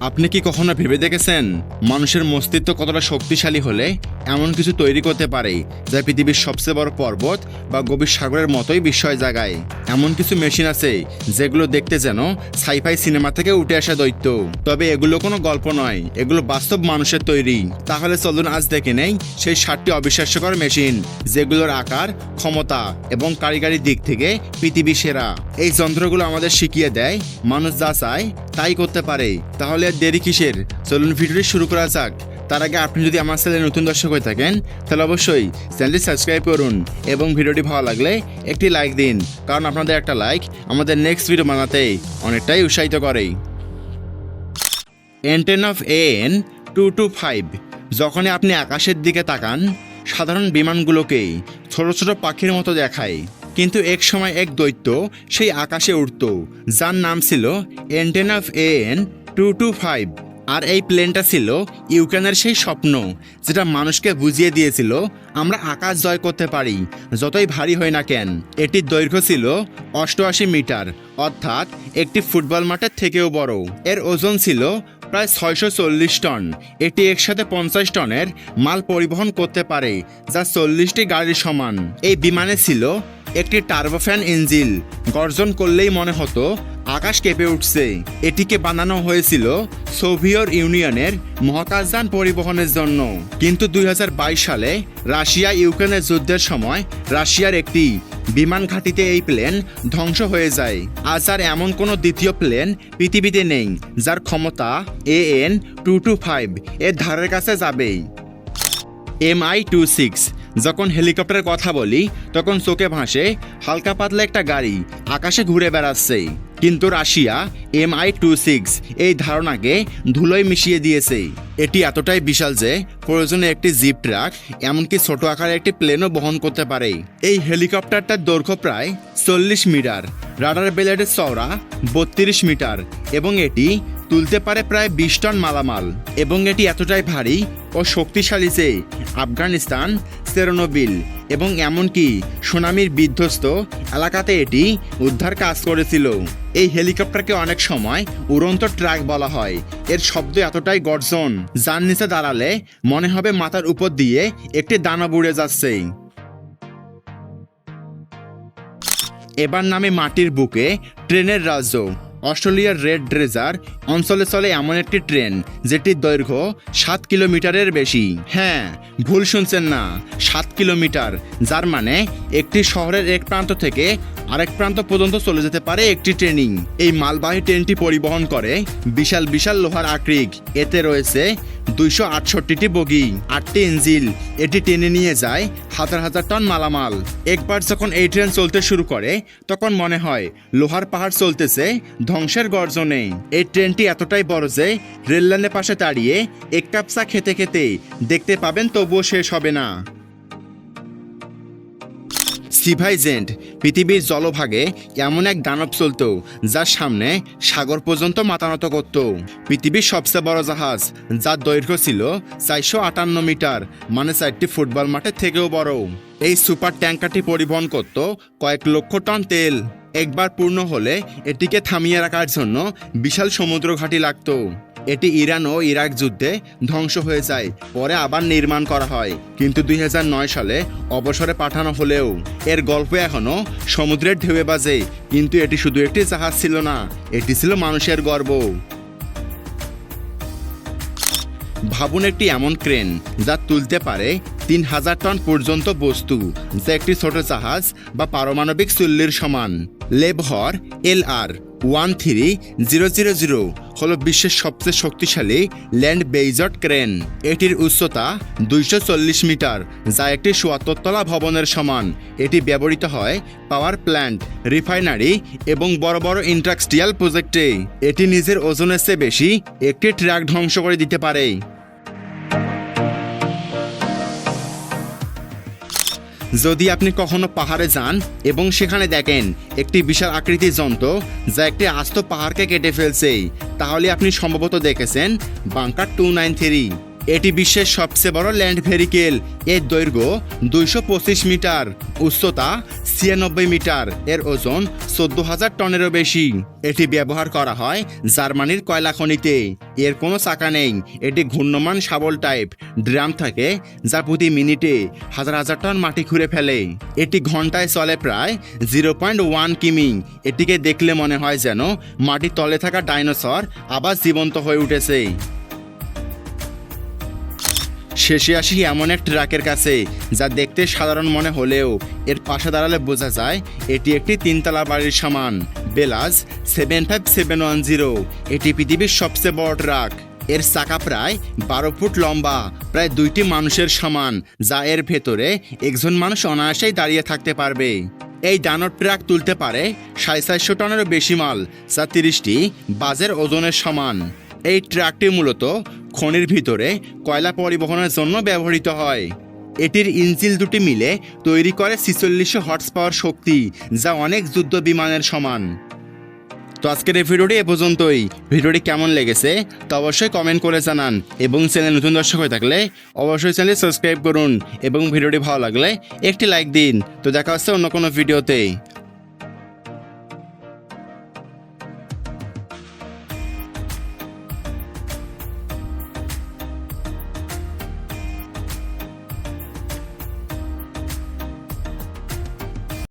আপনি কি কখনো ভেবে দেখেছেন? মানুষের মস্তিষ্ক কতটা শক্তিশালী হলে এমন কিছু তৈরি করতে পারে যা পৃথিবীর সবচেয়ে বড় পর্বত বা গভীর সাগরের মতোই বিস্ময় জাগায়? এমন কিছু মেশিন আছে যেগুলো দেখতে যেন সাইফাই সিনেমা থেকে উঠে আসা দৈত্য। তবে এগুলো কোনো গল্প নয়, এগুলো বাস্তব মানুষের তৈরি। তাহলে চলুন আজ দেখে নেই সেই ষাটটি অবিশ্বাস্যকর মেশিন, যেগুলোর আকার, ক্ষমতা এবং কারিগরি দিক থেকে পৃথিবী সেরা। এই যন্ত্রগুলো আমাদের শিখিয়ে দেয়, মানুষ যা চায় তাই করতে পারে। তাহলে আর দেরি কিসের? চলুন ভিডিওটি শুরু করা যাক। তার আগে আপনি যদি আমার চ্যানেলে নতুন দর্শক হয়ে থাকেন, তাহলে অবশ্যই চ্যানেলটি সাবস্ক্রাইব করুন এবং ভিডিওটি ভালো লাগলে একটি লাইক দিন, কারণ আপনাদের একটা লাইক আমাদের নেক্সট ভিডিও বানাতে অনেকটাই উৎসাহিত করে। Antonov An two two five যখনই আপনি আকাশের দিকে তাকান, সাধারণ বিমানগুলোকে ছোট ছোট পাখির মতো দেখায়। কিন্তু এক সময় এক দৈত্য সেই আকাশে উড়ত, যার নাম ছিল Antonov An two two five. আর এই প্লেনটা ছিল ইউক্রেনের সেই স্বপ্ন, যেটা মানুষকে বুঝিয়ে দিয়েছিল, আমরা আকাশ জয় করতে পারি, যতই ভারী হয় না কেন। এটির দৈর্ঘ্য ছিল অষ্টআশি মিটার, অর্থাৎ একটি ফুটবল মাঠের থেকেও বড়। এর ওজন ছিল প্রায় ছয়শো চল্লিশ টন। এটি একসাথে পঞ্চাশ টনের মাল পরিবহন করতে পারে, যা চল্লিশটি গাড়ির সমান। এই বিমানে ছিল একটি টার্বোফ্যান ইঞ্জিল গর্জন করলেই মনে হতো আকাশ কেঁপে উঠছে। এটিকে বানানো হয়েছিল সোভিয়ত ইউনিয়নের মহাকাশযান পরিবহনের জন্য। কিন্তু দুই হাজার বাইশ সালে রাশিয়া ইউক্রেনের যুদ্ধের সময় রাশিয়ার একটি বিমান ঘাঁটিতে এই প্লেন ধ্বংস হয়ে যায়। আজ আর এমন কোনো দ্বিতীয় প্লেন পৃথিবীতে নেই, যার ক্ষমতা A N two two five এর ধারের কাছে যাবেই। এম আই টু সিক্স, যখন হেলিকপ্টারের কথা বলি, তখন চোখে ভাসে হালকা পাতলা একটা গাড়ি আকাশে ঘুরে বেড়াচ্ছে। কিন্তু রাশিয়া এমআই টু সিক্স এই ধারণাকে ধুলোয় মিশিয়ে দিয়েছে। এটি এতটাই বিশাল যে প্রয়োজনে একটি জিপ ট্রাক, এমনকি ছোট আকারের একটি প্লেনও বহন করতে পারে। এই হেলিকপ্টারটার দৈর্ঘ্য প্রায় চল্লিশ মিটার, রাডার বেলেটের চওড়া বত্রিশ মিটার, এবং এটি তুলতে পারে প্রায় বিশ টন মালামাল। এবং এটি এতটাই ভারী ও শক্তিশালী যে আফগানিস্তান, সেরোনোবিল এবং এমনকি সুনামির বিধ্বস্ত এলাকাতে এটি উদ্ধার কাজ করেছিল। এই হেলিকপ্টারকে অনেক সময় উড়ন্ত ট্রাক বলা হয়। এর শব্দ এতটাই গর্জন, যার নিচে দাঁড়ালে মনে হবে মাথার উপর দিয়ে একটি দানা বুড়ে যাচ্ছে। এবার নামে মাটির বুকে ট্রেনের রাজ্য। অস্ট্রেলিয়ার রেড ড্রেজার অঞ্চলে চলে এমন একটি ট্রেন, যেটির দৈর্ঘ্য সাত কিলোমিটারের বেশি। হ্যাঁ ভুল শুনছেন না, সাত কিলোমিটার, যার মানে একটি শহরের এক প্রান্ত থেকে আরেক প্রান্ত পর্যন্ত চলে যেতে পারে একটি ট্রেনিং এই মালবাহী ট্রেনটি পরিবহন করে বিশাল বিশাল লোহার আকরিক। এতে রয়েছে দুইশো আটষট্টিটি বগি, আটটি ইঞ্জিল। এটি টেনে নিয়ে যায় হাজার হাজার টন মালামাল। একবার যখন এই ট্রেন চলতে শুরু করে, তখন মনে হয় লোহার পাহাড় চলতেছে, ধ্বংসের গর্জনে। এই ট্রেনটি এতটাই বড় যে রেললাইনের পাশে দাঁড়িয়ে এক কাপ চা খেতে খেতে দেখতে পাবেন তবুও শেষ হবে না। সিভাইজেন্ট পৃথিবীর জলভাগে এমন এক দানব চলত, যার সামনে সাগর পর্যন্ত মাতানত করত। পৃথিবীর সবচেয়ে বড় জাহাজ, যার দৈর্ঘ্য ছিল চারশো আটান্ন মিটার মানে চারটি ফুটবল মাঠের থেকেও বড়। এই সুপার ট্যাঙ্কারটি পরিবহন করত কয়েক লক্ষ টন তেল। একবার পূর্ণ হলে এটিকে থামিয়ে রাখার জন্য বিশাল সমুদ্র ঘাঁটি লাগতো। এটি ইরান ও ইরাক যুদ্ধে ধ্বংস হয়ে যায়, পরে আবার নির্মাণ করা হয়। কিন্তু দুই হাজার নয় সালে অবসরে পাঠানো হলেও এর গল্প এখনও সমুদ্রের ঢেউয়ে বাজে, কিন্তু এটি শুধু একটি জাহাজ ছিল না, এটি ছিল মানুষের গর্ব। ভাবুন একটি এমন ক্রেন যা তুলতে পারে তিন হাজার টন পর্যন্ত বস্তু, যা একটি ছোট জাহাজ বা পারমাণবিক চুল্লির সমান। লেবহর L R one three zero zero zero হল বিশ্বের সবচেয়ে শক্তিশালী ল্যান্ড বেইজট ক্রেন। এটির উচ্চতা দুইশো চল্লিশ মিটার, যা একটি চুয়াত্তরতলা ভবনের সমান। এটি ব্যবহৃত হয় পাওয়ার প্ল্যান্ট, রিফাইনারি এবং বড় বড় ইন্ডাস্ট্রিয়াল প্রজেক্টে। এটি নিজের ওজনের চেয়ে বেশি, একটি ট্রাক ধ্বংস করে দিতে পারে। যদি আপনি কখনো পাহাড়ে যান এবং সেখানে দেখেন একটি বিশাল আকৃতির যন্ত্র যা একটি আস্ত পাহাড়কে কেটে ফেলছে, তাহলে আপনি সম্ভবত দেখেছেন বাংকার টু নাইন থ্রি। এটি বিশ্বের সবচেয়ে বড় ল্যান্ড ভেরিকেল এর দৈর্ঘ্য দুইশো পঁচিশ মিটার। উচ্চতা ছিয়ানব্বই মিটার। এর ওজন চোদ্দ হাজার টনেরও বেশি। এটি ব্যবহার করা হয় জার্মানির কয়লা খনিতে। এর কোনো চাকা নেই। এটি ঘূর্ণমান শাবল টাইপ। ড্রাম থাকে, যা প্রতি মিনিটে হাজার হাজার টন মাটি খুঁড়ে ফেলে। এটি ঘন্টায় চলে প্রায় জিরো পয়েন্ট ওয়ান কিমি। এটিকে দেখলে মনে হয় যেন মাটির তলে থাকা ডাইনোসর আবার জীবন্ত হয়ে উঠেছে। শেষে আসি এমন এক ট্রাকের কাছে, যা দেখতে সাধারণ মনে হলেও এর পাশে দাঁড়ালে বোঝা যায় এটি একটি তিনতলা বাড়ির সমান। BelAZ seven five seven one zero এটি পৃথিবীর সবচেয়ে বড় ট্রাক। এর চাকা প্রায় বারো ফুট লম্বা, প্রায় দুইটি মানুষের সমান, যা এর ভেতরে একজন মানুষ অনায়াসেই দাঁড়িয়ে থাকতে পারবে। এই দানব ট্রাক তুলতে পারে সাড়ে চারশো টনেরও বেশি মাল, যা তিরিশটি বাজের ওজনের সমান। এই ট্রাকটি মূলত খনির ভিতরে কয়লা পরিবহনের জন্য ব্যবহৃত হয়। এটির ইঞ্জিল দুটি মিলে তৈরি করে ছিচল্লিশশো হর্স পাওয়ার শক্তি, যা অনেক যুদ্ধ বিমানের সমান। তো আজকের এই ভিডিওটি এ পর্যন্তই। ভিডিওটি কেমন লেগেছে তা অবশ্যই কমেন্ট করে জানান এবং চ্যানেল নতুন দর্শক হয়ে থাকলে অবশ্যই চ্যানেল সাবস্ক্রাইব করুন এবং ভিডিওটি ভালো লাগলে একটি লাইক দিন। তো দেখা হচ্ছে অন্য কোনো ভিডিওতে।